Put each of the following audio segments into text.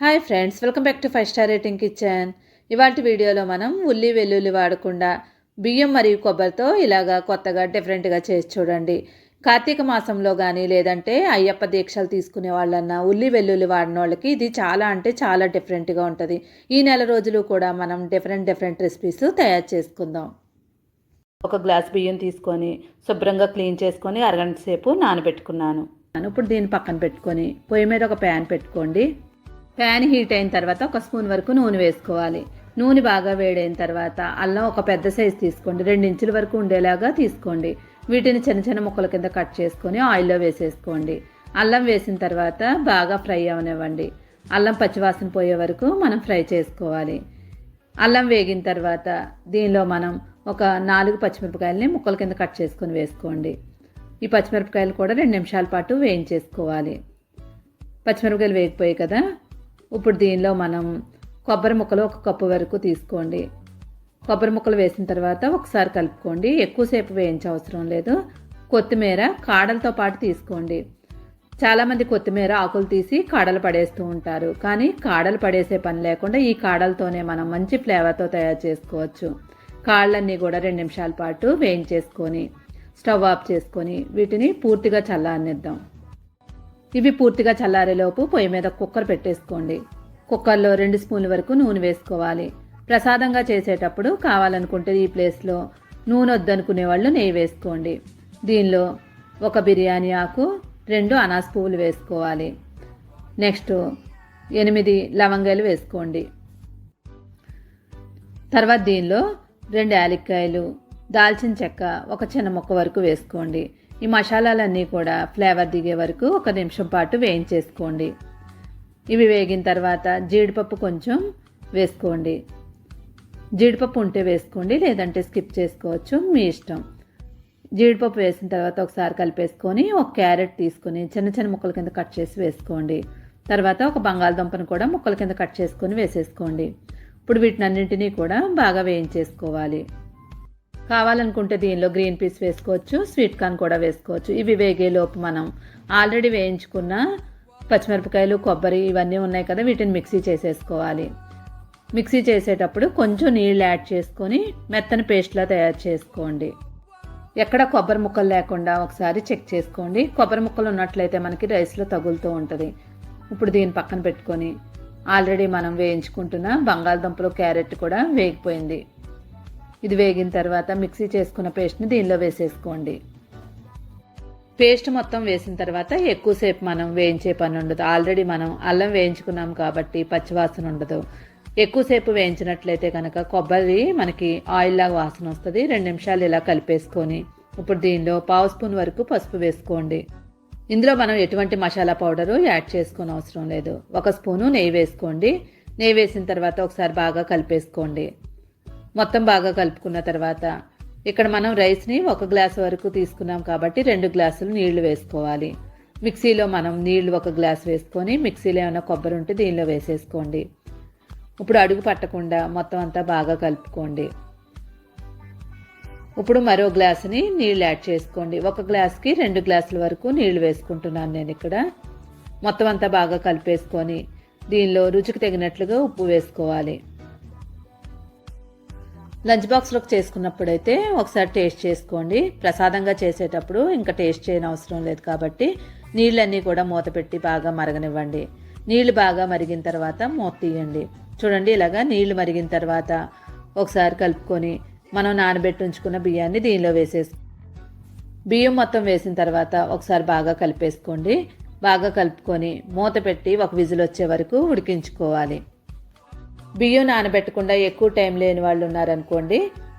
Hi friends welcome back to five star rating kitchen ఇవాటి వీడియోలో మనం ఉల్లి వెల్లుల్లి వాడకుండా బియ్యం మరియు కొబ్బరితో ఇలాగా కొత్తగా డిఫరెంట్గా చేసి చూడండి. కార్తీక మాసంలో కానీ లేదంటే అయ్యప్ప దీక్షలు తీసుకునే వాళ్ళన్నా ఉల్లి వెల్లుల్లి వాడిన వాళ్ళకి ఇది చాలా అంటే చాలా డిఫరెంట్గా ఉంటుంది. ఈ నెల రోజులు కూడా మనం డిఫరెంట్ డిఫరెంట్ రెసిపీస్ తయారు చేసుకుందాం. ఒక గ్లాస్ బియ్యం తీసుకొని శుభ్రంగా క్లీన్ చేసుకొని అరగంట సేపు నానబెట్టుకున్నాను. ఇప్పుడు దీన్ని పక్కన పెట్టుకొని పొయ్యి మీద ఒక ప్యాన్ పెట్టుకోండి. ప్యాన్ హీట్ అయిన తర్వాత ఒక స్పూన్ వరకు నూనె వేసుకోవాలి. నూనె బాగా వేడైన తర్వాత అల్లం ఒక పెద్ద సైజు తీసుకోండి. రెండు ఇంచుల వరకు ఉండేలాగా తీసుకోండి. వీటిని చిన్న చిన్న ముక్కల కింద కట్ చేసుకొని ఆయిల్లో వేసేసుకోండి. అల్లం వేసిన తర్వాత బాగా ఫ్రై అవనివ్వండి. అల్లం పచ్చివాసన పోయే వరకు మనం ఫ్రై చేసుకోవాలి. అల్లం వేగిన తర్వాత దీనిలో మనం ఒక నాలుగు పచ్చిమిరపకాయలని ముక్కల కింద కట్ చేసుకొని వేసుకోండి. ఈ పచ్చిమిరపకాయలు కూడా రెండు నిమిషాల పాటు వేయించేసుకోవాలి. పచ్చిమిరపకాయలు వేగిపోయాయి కదా? ఇప్పుడు దీనిలో మనం కొబ్బరి ముక్కలు ఒక కప్పు వరకు తీసుకోండి. కొబ్బరి ముక్కలు వేసిన తర్వాత ఒకసారి కలుపుకోండి. ఎక్కువసేపు వేయించే అవసరం లేదు. కొత్తిమీర కాడలతో పాటు తీసుకోండి. చాలామంది కొత్తిమీర ఆకులు తీసి కాడలు పడేస్తూ ఉంటారు. కానీ కాడలు పడేసే పని లేకుండా ఈ కాడలతోనే మనం మంచి ఫ్లేవర్తో తయారు చేసుకోవచ్చు. కాళ్ళన్నీ కూడా రెండు నిమిషాల పాటు వేయించేసుకొని స్టవ్ ఆఫ్ చేసుకొని వీటిని పూర్తిగా చల్లారనిద్దాం. ఇవి పూర్తిగా చల్లారేలోపు పొయ్యి మీద కుక్కర్ పెట్టేసుకోండి. కుక్కర్లో రెండు స్పూన్ల వరకు నూనె వేసుకోవాలి. ప్రసాదంగా చేసేటప్పుడు కావాలనుకుంటే ఈ ప్లేస్లో నూనె వద్దనుకునే వాళ్ళు నెయ్యి వేసుకోండి. దీనిలో ఒక బిర్యానీ ఆకు రెండు అనాస్ పువ్వులు వేసుకోవాలి. నెక్స్ట్ ఎనిమిది లవంగాలు వేసుకోండి. తర్వాత దీనిలో రెండు యాలక్కాయలు దాల్చిన చెక్క ఒక చిన్న ముక్క వరకు వేసుకోండి. ఈ మసాలాలన్నీ కూడా ఫ్లేవర్ దిగే వరకు ఒక నిమిషం పాటు వేయించేసుకోండి. ఇవి వేగిన తర్వాత జీడిపప్పు కొంచెం వేసుకోండి. జీడిపప్పు ఉంటే వేసుకోండి లేదంటే స్కిప్ చేసుకోవచ్చు మీ ఇష్టం. జీడిపప్పు వేసిన తర్వాత ఒకసారి కలిపేసుకొని ఒక క్యారెట్ తీసుకొని చిన్న చిన్న ముక్కల కింద కట్ చేసి వేసుకోండి. తర్వాత ఒక బంగాళదుంపను కూడా ముక్కల కింద కట్ చేసుకొని వేసేసుకోండి. ఇప్పుడు వీటినన్నింటినీ కూడా బాగా వేయించేసుకోవాలి. కావాలనుకుంటే దీనిలో గ్రీన్ పీస్ వేసుకోవచ్చు స్వీట్ కార్న్ కూడా వేసుకోవచ్చు. ఇవి వేగేలోపు మనం ఆల్రెడీ వేయించుకున్న పచ్చిమిరపకాయలు కొబ్బరి ఇవన్నీ ఉన్నాయి కదా వీటిని మిక్సీ చేసేసుకోవాలి. మిక్సీ చేసేటప్పుడు కొంచెం నీళ్ళు యాడ్ చేసుకొని మెత్తని పేస్ట్లా తయారు చేసుకోండి. ఎక్కడ కొబ్బరి ముక్కలు లేకుండా ఒకసారి చెక్ చేసుకోండి. కొబ్బరి ముక్కలు ఉన్నట్లయితే మనకి రైస్లో తగులుతూ ఉంటుంది. ఇప్పుడు దీని పక్కన పెట్టుకొని ఆల్రెడీ మనం వేయించుకుంటున్న బంగాళదుంపలు క్యారెట్ కూడా వేగిపోయింది. ఇది వేగిన తర్వాత మిక్సీ చేసుకున్న పేస్ట్ని దీనిలో వేసేసుకోండి. పేస్ట్ మొత్తం వేసిన తర్వాత ఎక్కువసేపు మనం వేయించే పని ఉండదు. ఆల్రెడీ మనం అల్లం వేయించుకున్నాం కాబట్టి పచ్చివాసన ఉండదు. ఎక్కువసేపు వేయించినట్లయితే కనుక కొబ్బరి మనకి ఆయిల్లాగా వాసన వస్తుంది. రెండు నిమిషాలు ఇలా కలిపేసుకొని ఇప్పుడు దీనిలో పావు స్పూన్ వరకు పసుపు వేసుకోండి. ఇందులో మనం ఎటువంటి మసాలా పౌడరు యాడ్ చేసుకుని అవసరం లేదు. ఒక స్పూను నెయ్యి వేసుకోండి. నెయ్యి వేసిన తర్వాత ఒకసారి బాగా కలిపేసుకోండి. మొత్తం బాగా కలుపుకున్న తర్వాత ఇక్కడ మనం రైస్ని ఒక గ్లాస్ వరకు తీసుకున్నాం కాబట్టి రెండు గ్లాసులు నీళ్ళు వేసుకోవాలి. మిక్సీలో మనం నీళ్ళు ఒక గ్లాస్ వేసుకొని మిక్సీలో ఏమైనా కొబ్బరి ఉంటే దీనిలో వేసేసుకోండి. ఇప్పుడు అడుగు పట్టకుండా మొత్తం అంతా బాగా కలుపుకోండి. ఇప్పుడు మరో గ్లాసుని నీళ్ళు యాడ్ చేసుకోండి. ఒక గ్లాస్కి రెండు గ్లాసుల వరకు నీళ్ళు వేసుకుంటున్నాను నేను ఇక్కడ. మొత్తం అంతా బాగా కలిపేసుకొని దీనిలో రుచికి తగినట్లుగా ఉప్పు వేసుకోవాలి. లంచ్ బాక్స్లోకి చేసుకున్నప్పుడైతే ఒకసారి టేస్ట్ చేసుకోండి. ప్రసాదంగా చేసేటప్పుడు ఇంకా టేస్ట్ చేయని అవసరం లేదు కాబట్టి నీళ్ళన్నీ కూడా మూత పెట్టి బాగా మరగనివ్వండి. నీళ్ళు బాగా మరిగిన తర్వాత మూత తీయండి. చూడండి ఇలాగా నీళ్ళు మరిగిన తర్వాత ఒకసారి కలుపుకొని మనం నానబెట్టి ఉంచుకున్న బియ్యాన్ని దీనిలో వేసేసి బియ్యం మొత్తం వేసిన తర్వాత ఒకసారి బాగా కలిపేసుకోండి. బాగా కలుపుకొని మూత పెట్టి ఒక విజిల్ వచ్చే వరకు ఉడికించుకోవాలి. బియ్యం నానబెట్టకుండా ఎక్కువ టైం లేని వాళ్ళు ఉన్నారనుకోండి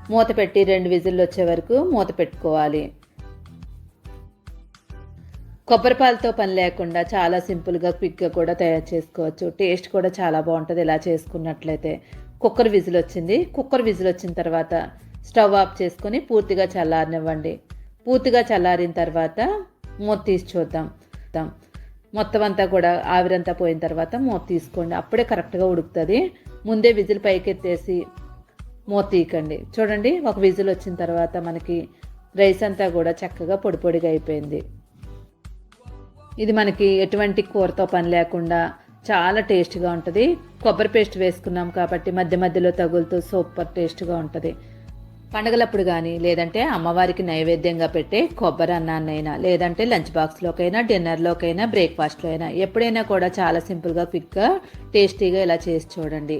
మూత పెట్టి రెండు విజిల్లు వచ్చే వరకు మూత పెట్టుకోవాలి. కొబ్బరిపాలతో పని లేకుండా చాలా సింపుల్గా క్విక్గా కూడా తయారు చేసుకోవచ్చు. టేస్ట్ కూడా చాలా బాగుంటుంది ఇలా చేసుకున్నట్లయితే. కుక్కర్ విజిల్ వచ్చింది. కుక్కర్ విజిల్ వచ్చిన తర్వాత స్టవ్ ఆఫ్ చేసుకొని పూర్తిగా చల్లారనివ్వండి. పూర్తిగా చల్లారిన తర్వాత మూత తీసి చూద్దాం. మొత్తం అంతా కూడా ఆవిరంతా పోయిన తర్వాత మూత తీసుకోండి. అప్పుడే కరెక్ట్గా ఉడుకుతుంది. ముందే విజిల్ పైకెత్తేసి మూత తీయకండి. చూడండి ఒక విజిల్ వచ్చిన తర్వాత మనకి రైస్ అంతా కూడా చక్కగా పొడి పొడిగా అయిపోయింది. ఇది మనకి ఎటువంటి కూరతో పని లేకుండా చాలా టేస్ట్గా ఉంటుంది. కొబ్బరి పేస్ట్ వేసుకున్నాం కాబట్టి మధ్య మధ్యలో తగులుతూ సూపర్ టేస్ట్గా ఉంటుంది. పండగలప్పుడు కానీ లేదంటే అమ్మవారికి నైవేద్యంగా పెట్టే కొబ్బరి అన్నాన్నైనా లేదంటే లంచ్ బాక్స్లోకైనా డిన్నర్లోకైనా బ్రేక్ఫాస్ట్లో అయినా ఎప్పుడైనా కూడా చాలా సింపుల్గా క్విక్గా టేస్టీగా ఇలా చేసి చూడండి.